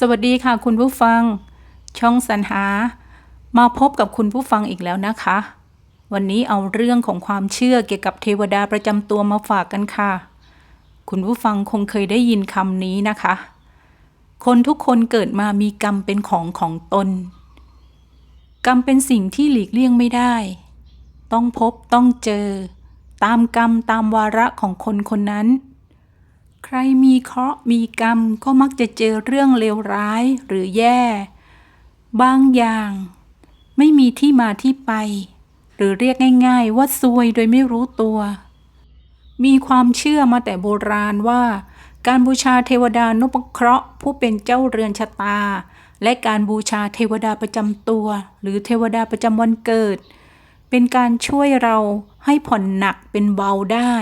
สวัสดีค่ะคุณผู้ฟัง ช่องสรรหา มาพบกับคุณผู้ฟังอีกแล้วนะคะ วันนี้เอาเรื่องของความเชื่อเกี่ยวกับเทวดาประจำตัวมาฝากกันค่ะ คุณผู้ฟังคงเคยได้ยินคำนี้นะคะ คนทุกคนเกิดมามีกรรมเป็นของของตน กรรมเป็นสิ่งที่หลีกเลี่ยงไม่ได้ ต้องพบต้องเจอ ตามกรรมตามวาระของคนคนนั้น ใครมีเคราะห์มีกรรมก็มักจะเจอเรื่องเลวร้ายหรือแย่ บางอย่าง ไม่มีที่มาที่ไป หรือเรียกง่ายๆ ว่าซวยโดยไม่รู้ตัว มีความเชื่อมาแต่โบราณว่า การบูชาเทวดานพเคราะห์ผู้เป็นเจ้าเรือนชะตา และการบูชาเทวดาประจำตัว หรือเทวดาประจำวันเกิด เป็นการช่วยเราให้ผ่อนหนักเป็นเบาได้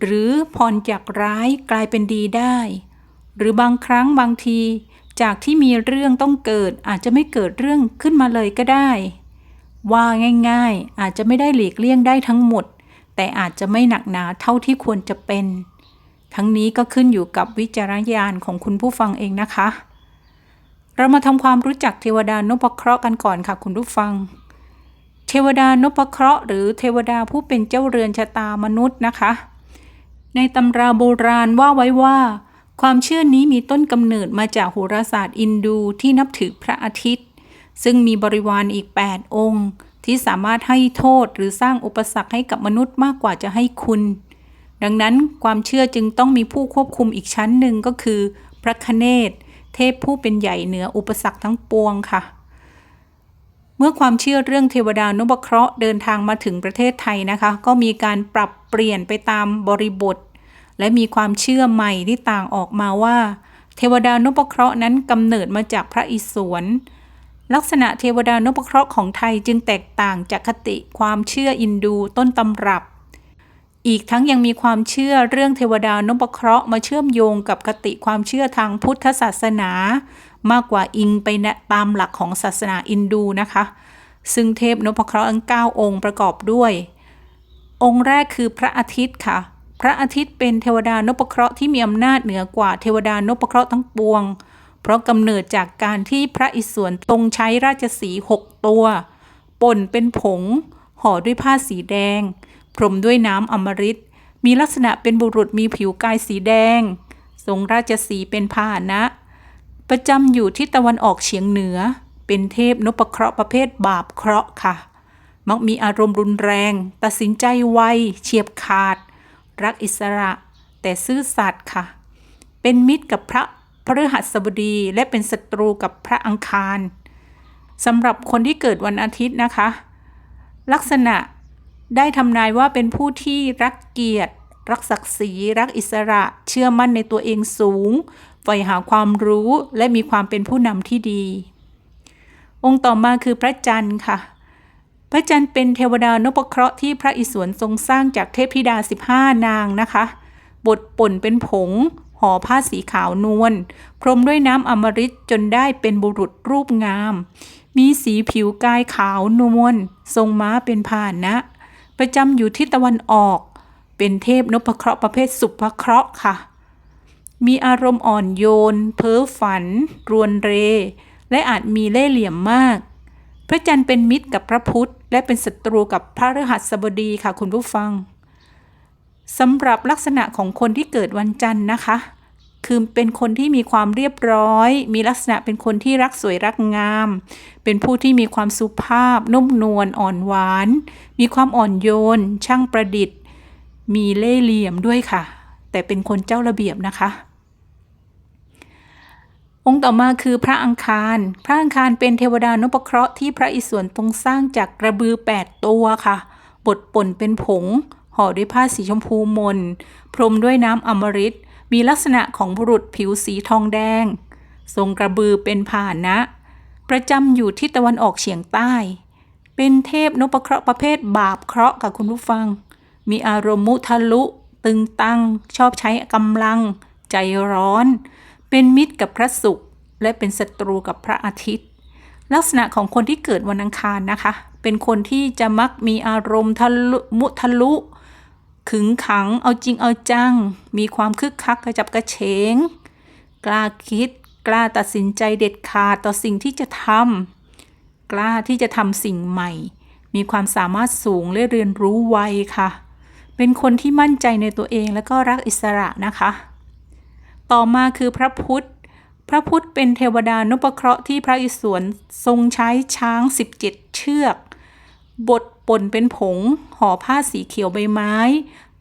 หรือผ่อนจากร้ายกลายเป็นดีได้ หรือบางครั้งบางที จากที่มีเรื่องต้องเกิดอาจจะไม่เกิดเรื่องขึ้นมาเลยก็ได้ ว่าง่ายๆ อาจจะไม่ได้หลีกเลี่ยงได้ทั้งหมด แต่อาจจะไม่หนักหนาเท่าที่ควรจะเป็น ทั้งนี้ก็ขึ้นอยู่กับวิจารณญาณของคุณผู้ฟังเองนะคะ เรามาทำความรู้จักเทวดานพเคราะห์กันก่อนค่ะคุณผู้ฟังเทวดานพเคราะห์หรือเทวดาผู้เป็นเจ้าเรือนชะตามนุษย์นะคะ ในตำราโบราณว่าไว้ว่า ความเชื่อนี้มีต้นกำเนิดมาจากโหราศาสตร์อินดูที่นับถือพระอาทิตย์ ซึ่งมีบริวารอีก 8 องค์ ที่สามารถให้โทษหรือสร้างอุปสรรคให้กับมนุษย์มากกว่าจะให้คุณ ดังนั้นความเชื่อจึงต้องมีผู้ควบคุมอีกชั้นหนึ่งก็คือ พระคเนศเทพผู้เป็นใหญ่เหนืออุปสรรคทั้งปวงค่ะ มื่อความเชื่อเรื่องเทวดานุบเคราะห์เดินทางมาถึงประเทศไทยนะคะ ก็มีการปรับเปลี่ยนไปตามบริบท และมีความเชื่อใหม่ที่ต่างออกมาว่า เทวดานุปเคราะห์นั้นกำเนิดมาจากพระอิศวรลักษณะเทวดานุปเคราะห์ของไทยจึงแตกต่างจากคติความเชื่ออินดูต้นตำรับ อีกทั้งยังมีความเชื่อเรื่องเทวดานุปเคราะห์มาเชื่อมโยงกับคติความเชื่อทางพุทธศาสนา มากกว่าอิงไปตามหลักของศาสนาอินดูนะคะ ซึ่งเทพนพเคราะห์ทั้ง9องค์ประกอบด้วย องค์แรกคือพระอาทิตย์ค่ะ พระอาทิตย์เป็นเทวดานพเคราะห์ที่มีอำนาจเหนือกว่าเทวดานพเคราะห์ทั้งปวง เพราะกำเนิดจากการที่พระอิศวรทรงใช้ราชสีหกตัวป่นเป็นผง ห่อด้วยผ้าสีแดง พรมด้วยน้ำอมฤตมีลักษณะเป็นบุรุษมีผิวกายสีแดง ทรงราชสีเป็นพาหนะ ประจำอยู่ที่ตะวันออกเฉียงเหนือ เป็นเทพนพเคราะห์ประเภทบาปเคราะห์ค่ะ มักมีอารมณ์รุนแรง ตัดสินใจไวเฉียบขาด รักอิสระ แต่ซื่อสัตย์ค่ะ เป็นมิตรกับพระพฤหัสบดีและเป็นศัตรูกับพระอังคารสำหรับคนที่เกิดวันอาทิตย์นะคะ ลักษณะได้ทำนายว่าเป็นผู้ที่รักเกียรติ รักศักดิ์ศรี รักอิสระ เชื่อมั่นในตัวเองสูง ใฝ่หาความรู้และมีความเป็นผู้นำที่ดี องค์ต่อมาคือพระจันทร์ค่ะ พระจันทร์เป็นเทวดานพเคราะห์ที่พระอิศวรทรงสร้างจากเทพธิดา 15 นางนะคะบทป่นเป็นผงห่อผ้าสีขาวนวล พรมด้วยน้ำอมฤตจนได้เป็นบุรุษรูปงาม มีสีผิวกายขาวนวล ทรงม้าเป็นพาหนะ ประจำอยู่ที่ตะวันออก เป็นเทพนพเคราะห์ประเภทสุภเคราะห์ค่ะ มีอารมณ์อ่อนโยน เพ้อฝัน รวนเร และอาจมีเล่ห์เหลี่ยมมาก พระจันทร์เป็นมิตรกับพระพุทธและเป็นศัตรูกับพระฤหัสบดีค่ะคุณผู้ฟังสำหรับลักษณะของคนที่เกิดวันจันทร์นะคะ คือเป็นคนที่มีความเรียบร้อย มีลักษณะเป็นคนที่รักสวยรักงาม เป็นผู้ที่มีความสุภาพ นุ่มนวลอ่อนหวาน มีความอ่อนโยน ช่างประดิษฐ์ มีเล่ห์เหลี่ยมด้วยค่ะ แต่เป็นคนเจ้าระเบียบนะคะ องค์ต่อมาคือพระอังคาร พระอังคารเป็นเทวดานพเคราะห์ที่พระอิศวรทรงสร้างจากกระบือ 8 ตัวค่ะ บดป่นเป็นผง ห่อด้วยผ้าสีชมพูมน พรมด้วยน้ำอมฤต มีลักษณะของบุรุษผิวสีทองแดง ทรงกระบือเป็นพานะ ประจำอยู่ที่ตะวันออกเฉียงใต้ เป็นเทพนพเคราะห์ประเภทบาปเคราะห์กับคุณผู้ฟัง มีอารมณ์มุทะลุ ตึงตัง ชอบใช้กำลัง ใจร้อน เป็นมิตรกับพระศุกร์และเป็นศัตรูกับพระอาทิตย์ ลักษณะของคนที่เกิดวันอังคารนะคะ เป็นคนที่จะมักมีอารมณ์ทะลุมุทะลุ ขึงขังเอาจริงเอาจัง มีความคึกคักกระจับกระเฉง กล้าคิด กล้าตัดสินใจเด็ดขาดต่อสิ่งที่จะทำกล้าที่จะทำสิ่งใหม่ มีความสามารถสูงและเรียนรู้ไวค่ะ เป็นคนที่มั่นใจในตัวเองและก็รักอิสระนะคะ ต่อมาคือพระพุทธ พระพุทธเป็นเทวดานุปเคราะห์ที่พระอิศวรทรงใช้ช้าง 17 เชือก บดป่นเป็นผง ห่อผ้าสีเขียวใบไม้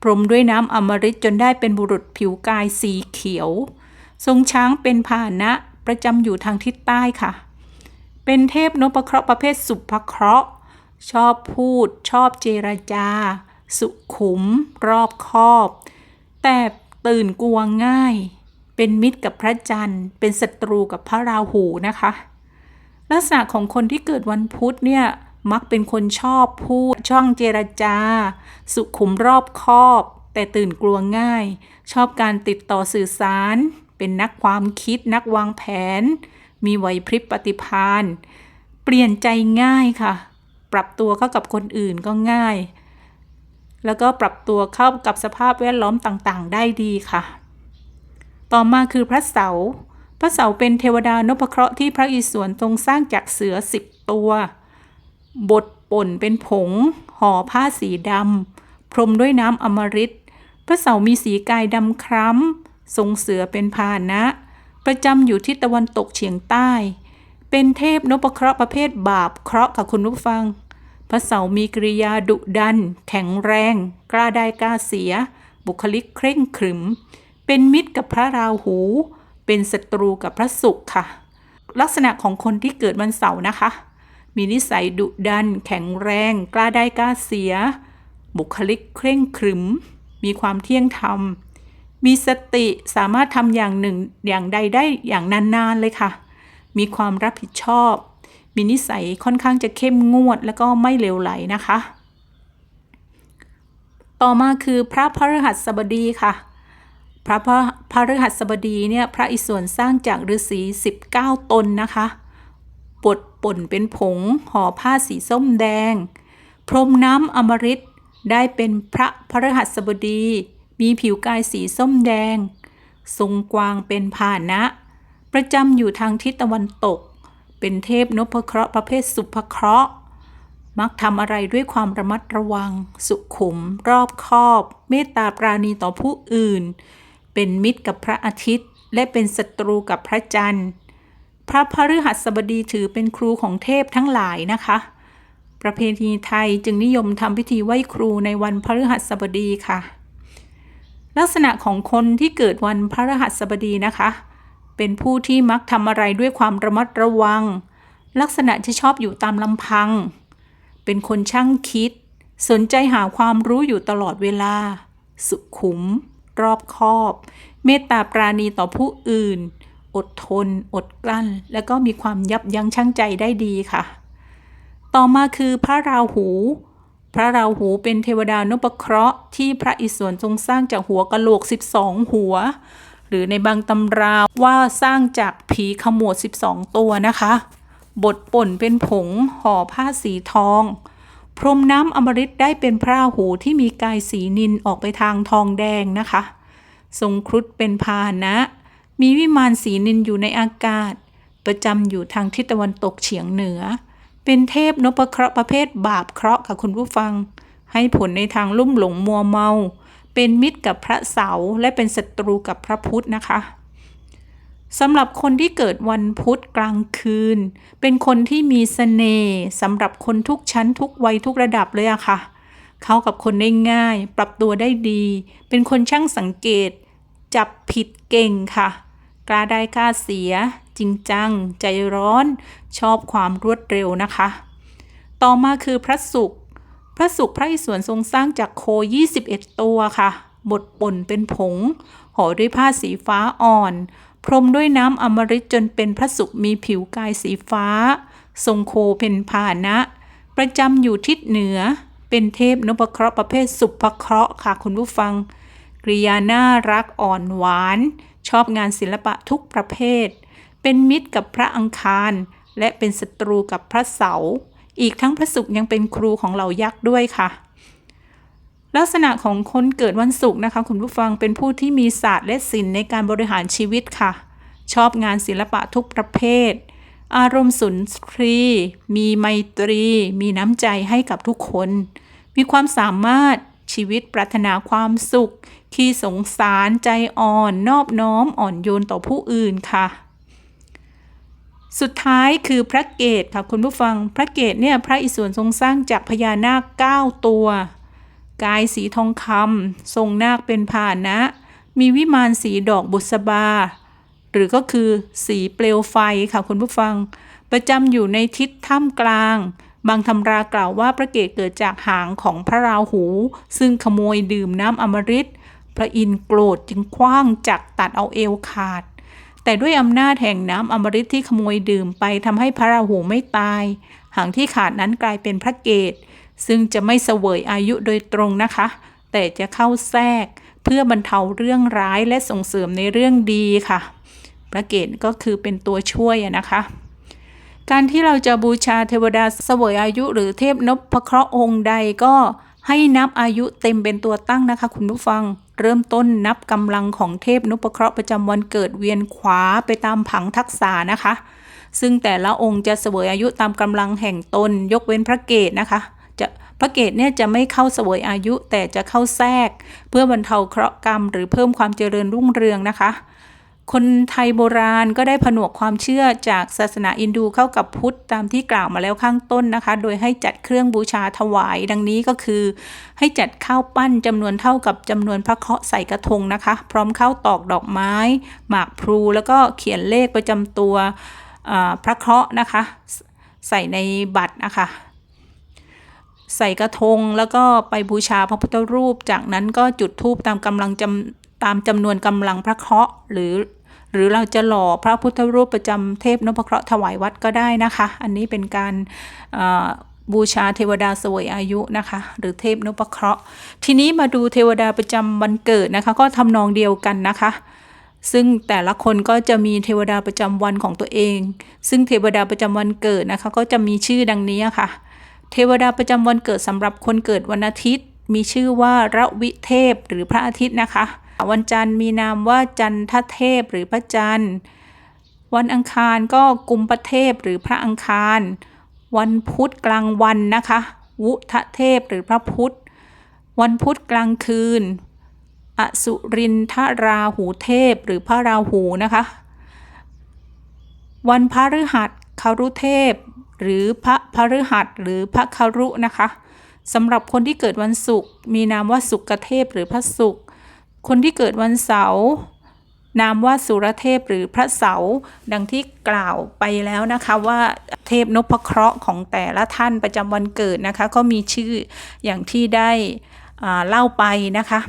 พรมด้วยน้ำอมฤตจนได้เป็นบุรุษผิวกายสีเขียว ทรงช้างเป็นพาหนะประจำอยู่ทางทิศใต้ค่ะ เป็นเทพนพเคราะห์ประเภทสุภเคราะห์ ชอบพูด ชอบเจรจา สุขุม รอบคอบ แต่ตื่นกลัวง่าย เป็นมิตรกับพระจันทร์ เป็นศัตรูกับพระราหูนะคะ ลักษณะของคนที่เกิดวันพุธเนี่ยมักเป็นคนชอบพูดช่องเจรจา สุขุมรอบคอบ แต่ตื่นกลัวง่าย ชอบการติดต่อสื่อสาร เป็นนักความคิดนักวางแผน มีไหวพริบปฏิภาณเปลี่ยนใจง่ายค่ะ ปรับตัวเข้ากับคนอื่นก็ง่าย แล้วก็ปรับตัวเข้ากับสภาพแวดล้อมต่างๆ ได้ดีค่ะ ต่อมาคือพระเสา พระเสาเป็นเทวดานพเคราะห์ที่พระอิศวรทรงสร้างจากเสือสิบตัว บดป่นเป็นผง ห่อผ้าสีดำ พรมด้วยน้ำอมฤต พระเสามีสีกายดำคล้ำ ทรงเสือเป็นพาหนะ ประจำอยู่ทิศตะวันตกเฉียงใต้ เป็นเทพนพเคราะห์ประเภทบาปเคราะห์กับคุณผู้ฟัง พระเสามีกริยาดุดัน แข็งแรง กล้าได้กล้าเสีย บุคลิกเคร่งขรึม เป็นมิตรกับพระราหู เป็นศัตรูกับพระศุกร์ค่ะ ลักษณะของคนที่เกิดวันเสาร์นะคะ มีนิสัยดุดัน แข็งแรง กล้าได้กล้าเสีย บุคลิกเคร่งขรึม มีความเที่ยงธรรม มีสติสามารถทำอย่างหนึ่งอย่างใดได้อย่างนานๆเลยค่ะ มีความรับผิดชอบ มีนิสัยค่อนข้างจะเข้มงวด แล้วก็ไม่เลวไหลนะคะ ต่อมาคือพระพฤหัสบดีค่ะ พระพระพฤหัสบดีเนี่ยพระอิศวรสร้างจากฤาษี19 ตนนะคะบดป่นเป็นผงห่อผ้าสีส้มแดง พรมน้ำอมฤตได้เป็นพระพฤหัสบดี มีผิวกายสีส้มแดง ทรงกวางเป็นพานะ ประจำอยู่ทางทิศตะวันตก เป็นเทพนพเคราะห์ประเภทสุภเคราะห์ มักทำอะไรด้วยความระมัดระวัง สุขุม รอบคอบ เมตตาปราณีต่อผู้อื่น เป็นมิตรกับพระอาทิตย์ และเป็นศัตรูกับพระจันทร์ พระพฤหัสบดีถือเป็นครูของเทพทั้งหลายนะคะ ประเพณีไทยจึงนิยมทำพิธีไหว้ครูในวันพฤหัสบดีค่ะ ลักษณะของคนที่เกิดวันพฤหัสบดีนะคะ เป็นผู้ที่มักทำอะไรด้วยความระมัดระวัง ลักษณะจะชอบอยู่ตามลำพัง เป็นคนช่างคิด สนใจหาความรู้อยู่ตลอดเวลา สุขุม รอบคอบ เมตตาปราณีต่อผู้อื่น อดทน อดกลั้น และก็มีความยับยั้งชั่งใจได้ดีค่ะ ต่อมาคือพระราหู พระราหูเป็นเทวดานพเคราะห์ที่พระอิศวรทรงสร้างจากหัวกะโหลก 12 หัว หรือในบางตำราว่าสร้างจากผีขมวด 12 ตัวนะคะ บดป่นเป็นผงห่อผ้าสีทอง พรมน้ำอมฤตได้เป็นพระหูที่มีกายสีนินออกไปทางทองแดงนะคะ ทรงครุฑเป็นพาหนะ มีวิมานสีนินอยู่ในอากาศ ประจำอยู่ทางทิศตะวันตกเฉียงเหนือ เป็นเทพนพเคราะห์ประเภทบาปเคราะห์ค่ะคุณผู้ฟัง ให้ผลในทางลุ่มหลงมัวเมา เป็นมิตรกับพระเสาและเป็นศัตรูกับพระพุทธนะคะ สำหรับคนที่เกิดวันพุธกลางคืน เป็นคนที่มีเสน่ห์สำหรับคนทุกชั้นทุกวัยทุกระดับเลยอะค่ะ เข้ากับคนได้ง่าย ปรับตัวได้ดี เป็นคนช่างสังเกต จับผิดเก่งค่ะ กล้าได้กล้าเสีย จริงจัง ใจร้อน ชอบความรวดเร็วนะคะ ต่อมาคือพระศุกร์พระศุกร์พระอิศวรทรงสร้างจากโค 21 ตัวค่ะบดป่นเป็นผงห่อด้วยผ้าสีฟ้าอ่อน พรมด้วยน้ำอมฤตจนเป็นพระศุกมีผิวกายสีฟ้า ทรงโคเป็นพานะ ประจำอยู่ทิศเหนือ เป็นเทพนพเคราะห์ประเภทสุภเคราะห์ค่ะคุณผู้ฟัง กริยาน่ารักอ่อนหวาน ชอบงานศิลปะทุกประเภท เป็นมิตรกับพระอังคาร และเป็นศัตรูกับพระเสา อีกทั้งพระศุกร์ยังเป็นครูของเหล่ายักษ์ด้วยค่ะ ลักษณะของคนเกิดวันศุกร์นะคะคุณผู้ฟังเป็นผู้ที่มีศาสตร์และศิลป์ในการบริหารชีวิตค่ะ ชอบงานศิลปะทุกประเภท อารมณ์สุนทรี มีไมตรี มีน้ำใจให้กับทุกคน มีความสามารถชีวิตปรารถนาความสุข ขี้สงสารใจอ่อน นอบน้อมอ่อนโยนต่อผู้อื่นค่ะ สุดท้ายคือพระเกตค่ะคุณผู้ฟังพระเกตเนี่ยพระอิศวรทรงสร้างจากพญานาคเก้าตัว กายสีทองคำทรงนาคเป็นพานะ มีวิมานสีดอกบุษบา หรือก็คือสีเปลวไฟค่ะคุณผู้ฟัง ประจำอยู่ในทิศถ้ำกลาง บางตำรากล่าวว่าพระเกศเกิดจากหางของพระราหู ซึ่งขโมยดื่มน้ำอมฤตพระอินทร์โกรธจึงคว้างจักตัดเอาเอวขาด แต่ด้วยอำนาจแห่งน้ำอมฤตที่ขโมยดื่มไปทำให้พระราหูไม่ตาย หางที่ขาดนั้นกลายเป็นพระเกศ ซึ่งจะไม่เสวยอายุโดยตรงนะคะ แต่จะเข้าแทรกเพื่อบรรเทาเรื่องร้ายและส่งเสริมในเรื่องดีค่ะ พระเกศก็คือเป็นตัวช่วยนะคะ การที่เราจะบูชาเทวดาเสวยอายุหรือเทพนพเคราะห์องค์ใดก็ให้นับอายุเต็มเป็นตัวตั้งนะคะ คุณผู้ฟังเริ่มต้นนับกำลังของเทพนพเคราะห์ประจำวันเกิดเวียนขวาไปตามผังทักษะนะคะ ซึ่งแต่ละองค์จะเสวยอายุตามกำลังแห่งตนยกเว้นพระเกศนะคะ พระเกศเนี่ยจะไม่เข้าเสวยอายุแต่จะเข้าแทรก เพื่อบรรเทาเคราะห์กรรม หรือเพิ่มความเจริญรุ่งเรืองนะคะ คนไทยโบราณก็ได้ผนวกความเชื่อจากศาสนาอินดูเข้ากับพุทธตามที่กล่าวมาแล้วข้างต้นนะคะ โดยให้จัดเครื่องบูชาถวาย ดังนี้ก็คือ ให้จัดข้าวปั้นจำนวนเท่ากับจำนวนพระเคราะห์ใส่กระทงนะคะ พร้อมข้าวตอกดอกไม้ หมากพลูแล้วก็เขียนเลขประจำตัวพระเคราะห์นะคะ ใส่ในบัตรนะคะ ใส่กระทงแล้วก็ไปบูชาพระพุทธรูป จากนั้นก็จุดธูปตามกำลังจำตามจำนวนกำลังพระเคราะห์หรือหรือเราจะหล่อพระพุทธรูปประจำเทพนพเคราะห์ถวายวัดก็ได้นะคะ อันนี้เป็นการบูชาเทวดาสวยอายุนะคะ หรือเทพนพเคราะห์ ทีนี้มาดูเทวดาประจำวันเกิดนะคะ ก็ทำนองเดียวกันนะคะ ซึ่งแต่ละคนก็จะมีเทวดาประจำวันของตัวเอง ซึ่งเทวดาประจำวันเกิดนะคะ ก็จะมีชื่อดังนี้ค่ะ เทวดาประจำวันเกิดสำหรับคนเกิดวันอาทิตย์ มีชื่อว่าระวิเทพหรือพระอาทิตย์นะคะ วันจันทร์มีนามว่าจันทเทพหรือพระจันทร์ วันอังคารก็กุมประเทพหรือพระอังคาร วันพุธกลางวันนะคะ วุทเทพหรือพระพุธ วันพุธกลางคืน อสุรินทราหูเทพหรือพระราหูนะคะ วันพฤหัสคารุเทพ หรือพระพฤหัสหรือพระคารุนะคะสำหรับคนที่เกิดวันศุกร์มีนามว่าสุกเทพหรือพระศุกร์คนที่เกิดวันเสาร์นามว่าสุรเทพหรือพระเสาดังที่กล่าวไปแล้วนะคะว่าเทพนพเคราะห์ของแต่ละท่านประจำวันเกิดนะคะ ก็มีชื่ออย่างที่ได้เล่าไปนะคะ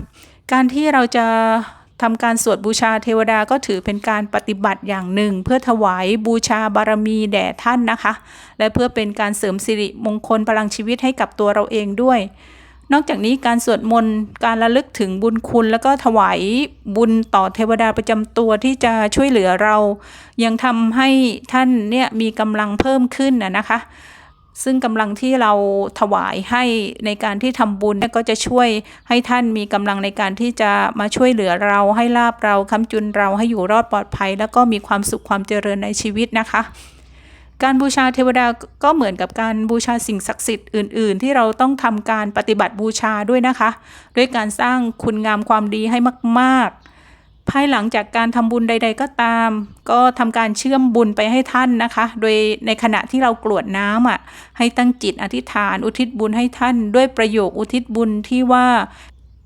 การที่เราจะ ทำการสวดบูชาเทวดาก็ถือเป็นการปฏิบัติอย่างหนึ่ง เพื่อถวายบูชาบารมีแด่ท่านนะคะ และเพื่อเป็นการเสริมสิริมงคลพลังชีวิตให้กับตัวเราเองด้วย นอกจากนี้การสวดมนต์การระลึกถึงบุญคุณ แล้วก็ถวายบุญต่อเทวดาประจำตัวที่จะช่วยเหลือเรา ยังทำให้ท่านเนี่ยมีกำลังเพิ่มขึ้นนะนะคะ ซึ่งกำลังที่เราถวายให้ในการที่ทำบุญก็จะช่วยให้ท่านมีกำลังในการที่จะมาช่วยเหลือเราให้ลาบเราค้ำจุนเราให้อยู่รอดปลอดภัย แล้วก็มีความสุขความเจริญในชีวิตนะคะ การบูชาเทวดาก็เหมือนกับการบูชาสิ่งศักดิ์สิทธิ์อื่น ๆ ที่เราต้องทำการปฏิบัติบูชาด้วยนะคะ ด้วยการสร้างคุณงามความดีให้มาก ๆ ภายหลังจากการทำบุญใด ๆ ก็ตาม ก็ทำการเชื่อมบุญไปให้ท่านนะคะ โดยในขณะที่เรากรวดน้ำอะให้ตั้งจิตอธิษฐาน อุทิศบุญให้ท่าน ด้วยประโยคอุทิศบุญที่ว่า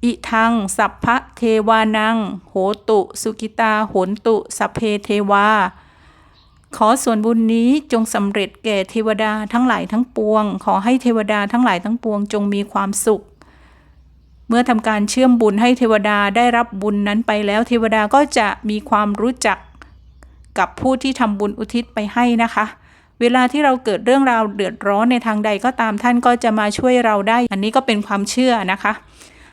อิทัง สัพพะเทวานัง โหตุ สุกิตาโหนตุสัพเพเทวา ขอส่วนบุญนี้จงสำเร็จแก่เทวดาทั้งหลายทั้งปวง ขอให้เทวดาทั้งหลายทั้งปวงจงมีความสุข เมื่อทำการเชื่อมบุญให้เทวดาได้รับบุญนั้นไปแล้ว เทวดาก็จะมีความรู้จักกับผู้ที่ทำบุญอุทิศไปให้นะคะ เวลาที่เราเกิดเรื่องราวเดือดร้อนในทางใดก็ตามท่านก็จะมาช่วยเราได้ อันนี้ก็เป็นความเชื่อนะคะ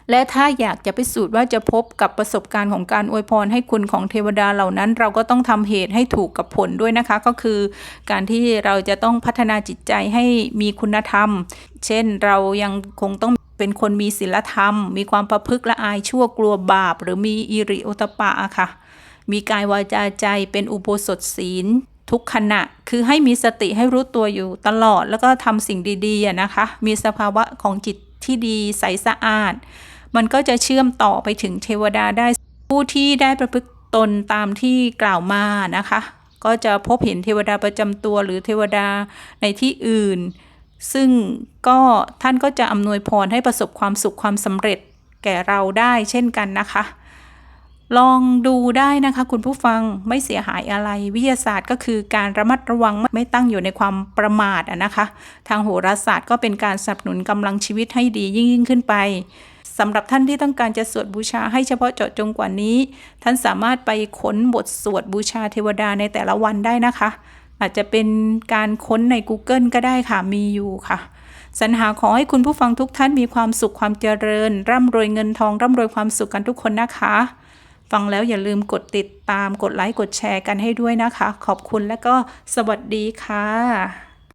และถ้าอยากจะพิสูจน์ว่าจะพบกับประสบการณ์ของการอวยพรให้คุณของเทวดาเหล่านั้น เราก็ต้องทำเหตุให้ถูกกับผลด้วยนะคะ ก็คือ การที่เราจะต้องพัฒนาจิตใจให้มีคุณธรรม เช่นเรายังคงต้อง เป็นคนมีศีลธรรม มีความประพฤกษ์ละอายชั่วกลัวบาป หรือมีอิริโอตปะค่ะ มีกายวาจาใจเป็นอุโบสถศีล ทุกขณะ คือให้มีสติให้รู้ตัวอยู่ตลอดแล้วก็ทำสิ่งดีๆนะคะ มีสภาวะของจิตที่ดีใสสะอาด มันก็จะเชื่อมต่อไปถึงเทวดาได้ ผู้ที่ได้ประพฤติตนตามที่กล่าวมานะคะ ก็จะพบเห็นเทวดาประจำตัวหรือเทวดาในที่อื่น ซึ่งก็ท่านก็จะอำนวยพรให้ประสบความสุขความสำเร็จแก่เราได้เช่นกันนะคะ ลองดูได้นะคะคุณผู้ฟังไม่เสียหายอะไร วิทยาศาสตร์ก็คือการระมัดระวังไม่ตั้งอยู่ในความประมาทอะนะคะ ทางโหราศาสตร์ก็เป็นการสนับสนุนกำลังชีวิตให้ดียิ่งยิ่งขึ้นไปสำหรับท่านที่ต้องการจะสวดบูชาให้เฉพาะเจาะจงกว่านี้ ท่านสามารถไปค้นบทสวดบูชาเทวดาในแต่ละวันได้นะคะ อาจจะเป็นการค้นใน Google ก็ได้ค่ะ มีอยู่ค่ะสรรหาขอให้คุณผู้ฟังทุกท่านมีความสุขความเจริญ ร่ำรวยเงินทอง ร่ำรวยความสุขกันทุกคนนะคะ ฟังแล้วอย่าลืมกดติดตามกดไลค์กดแชร์กันให้ด้วยนะคะ ขอบคุณและก็สวัสดีค่ะ